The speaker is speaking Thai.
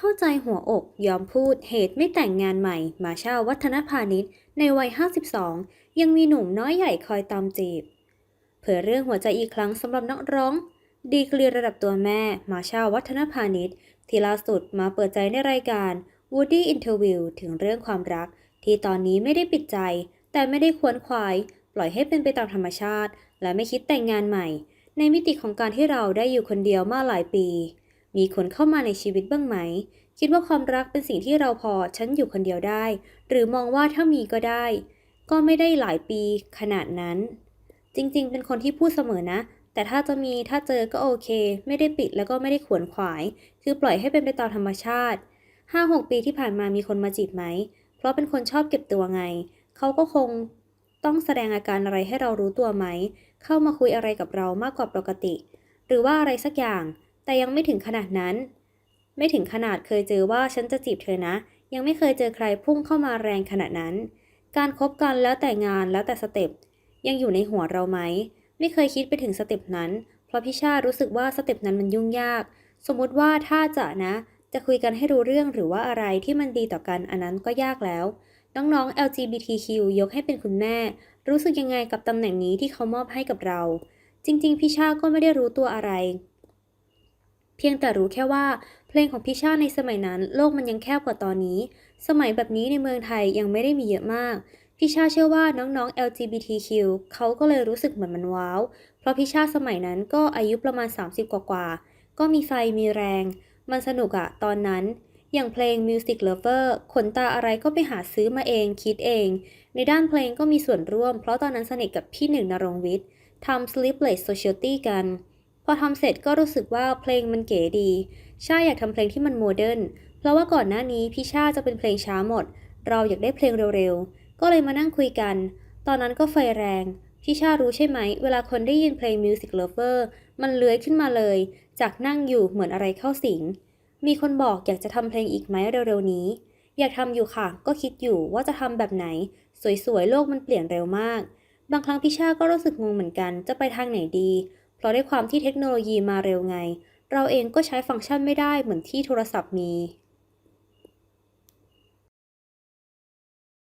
เข้าใจหัวอกยอมพูดเหตุไม่แต่งงานใหม่ มาเช่าวัฒนพาณิชย์ในวัย 52 ยังมีหนุ่มน้อยใหญ่คอยตามจีบ เผยเรื่องหัวใจอีกครั้งสำหรับนักร้อง ดีกรีระดับตัวแม่มาเช่าวัฒนพาณิชย์ที่ล่าสุดมาเปิดใจในรายการ Woody Interview ถึงเรื่องความรัก ที่ตอนนี้ไม่ได้ปิดใจ แต่ไม่ได้ควนควายปล่อยให้เป็นไปตามธรรมชาติ และไม่คิดแต่งงานใหม่ ในมิติของการที่เราได้อยู่คนเดียวมาหลายปี มีคนเข้ามาในชีวิตบ้างไหม คิดว่าความรักเป็นสิ่งที่เราพอฉันอยู่คนเดียวได้ หรือมองว่าถ้ามีก็ได้ ก็ไม่ได้หลายปีขนาดนั้น จริงๆ เป็นคนที่พูดเสมอนะ แต่ถ้าจะมีถ้าเจอก็โอเค ไม่ได้ปิดแล้วก็ไม่ได้ขวนขวาย คือปล่อยให้เป็นไปตามธรรมชาติ5-6ปีที่ผ่านมามีคนมาจีบไหม เพราะเป็นคนชอบเก็บตัวไง เขาก็คงต้องแสดงอาการอะไรให้เรารู้ตัวไหม เข้ามาคุยอะไรกับเรามากกว่าปกติ หรือว่าอะไรสักอย่าง แต่ยังไม่ถึงขนาดนั้น ไม่ถึงขนาดเคยเจอว่าฉันจะจีบเธอนะ ยังไม่เคยเจอใครพุ่งเข้ามาแรงขนาดนั้น การคบกันแล้วแต่งานแล้วแต่สเต็ปยังอยู่ในหัวเราไหม ไม่เคยคิดไปถึงสเต็ปนั้น เพราะพี่ชารู้สึกว่าสเต็ปนั้นมันยุ่งยาก สมมุติว่าถ้าจะนะ จะคุยกันให้รู้เรื่องหรือว่าอะไรที่มันดีต่อกันอันนั้นก็ยากแล้ว น้องๆ LGBTQ ยกให้เป็นคุณแม่ รู้สึกยังไงกับตำแหน่งนี้ที่เขามอบให้กับเรา จริง ๆ พี่ชาก็ไม่ได้รู้ตัวอะไร เพียงแต่รู้แค่ว่า เพลงของพี่ชาในสมัยนั้นโลกมันยังแคบกว่าตอนนี้ สมัยแบบนี้ในเมืองไทยยังไม่ได้มีเยอะมากพี่ชาเชื่อว่าน้องๆ LGBTQ เขาก็เลยรู้สึกเหมือนมันว้าว เพราะพี่ชาสมัยนั้นก็อายุประมาณ 30 กว่าๆ ก็มีไฟมีแรง มันสนุกอะตอนนั้นอย่างเพลง Music Lover ขนตาอะไรก็ไปหาซื้อมาเองคิดเอง ในด้านเพลงก็มีส่วนร่วม เพราะตอนนั้นสนิทกับพี่หนึ่งนรงวิทย์ทำ Sleepless Society กัน อทำเสร็จก็รู้สึกว่าเพลงมันเก๋ดี ชาอยากทำเพลงที่มันโมเดิร์น เพราะว่าก่อนหน้านี้พี่ชาจะเป็นเพลงช้าหมด เราอยากได้เพลงเร็วๆ ก็เลยมานั่งคุยกัน ตอนนั้นก็ไฟแรง พี่ชารู้ใช่ไหม เวลาคนได้ยินเพลง Music Lover มันเลื้อยขึ้นมาเลย จากนั่งอยู่เหมือนอะไรเข้าสิง มีคนบอกอยากจะทำเพลงอีกไหมเร็วๆนี้ อยากทำอยู่ค่ะ ก็คิดอยู่ว่าจะทำแบบไหน สวยๆ โลกมันเปลี่ยนเร็วมาก บางครั้งพี่ชาก็รู้สึกงงเหมือนกัน จะไปทางไหนดี เพราะด้วยความที่เทคโนโลยีมาเร็วไง เราเองก็ใช้ฟังก์ชันไม่ได้เหมือนที่โทรศัพท์มี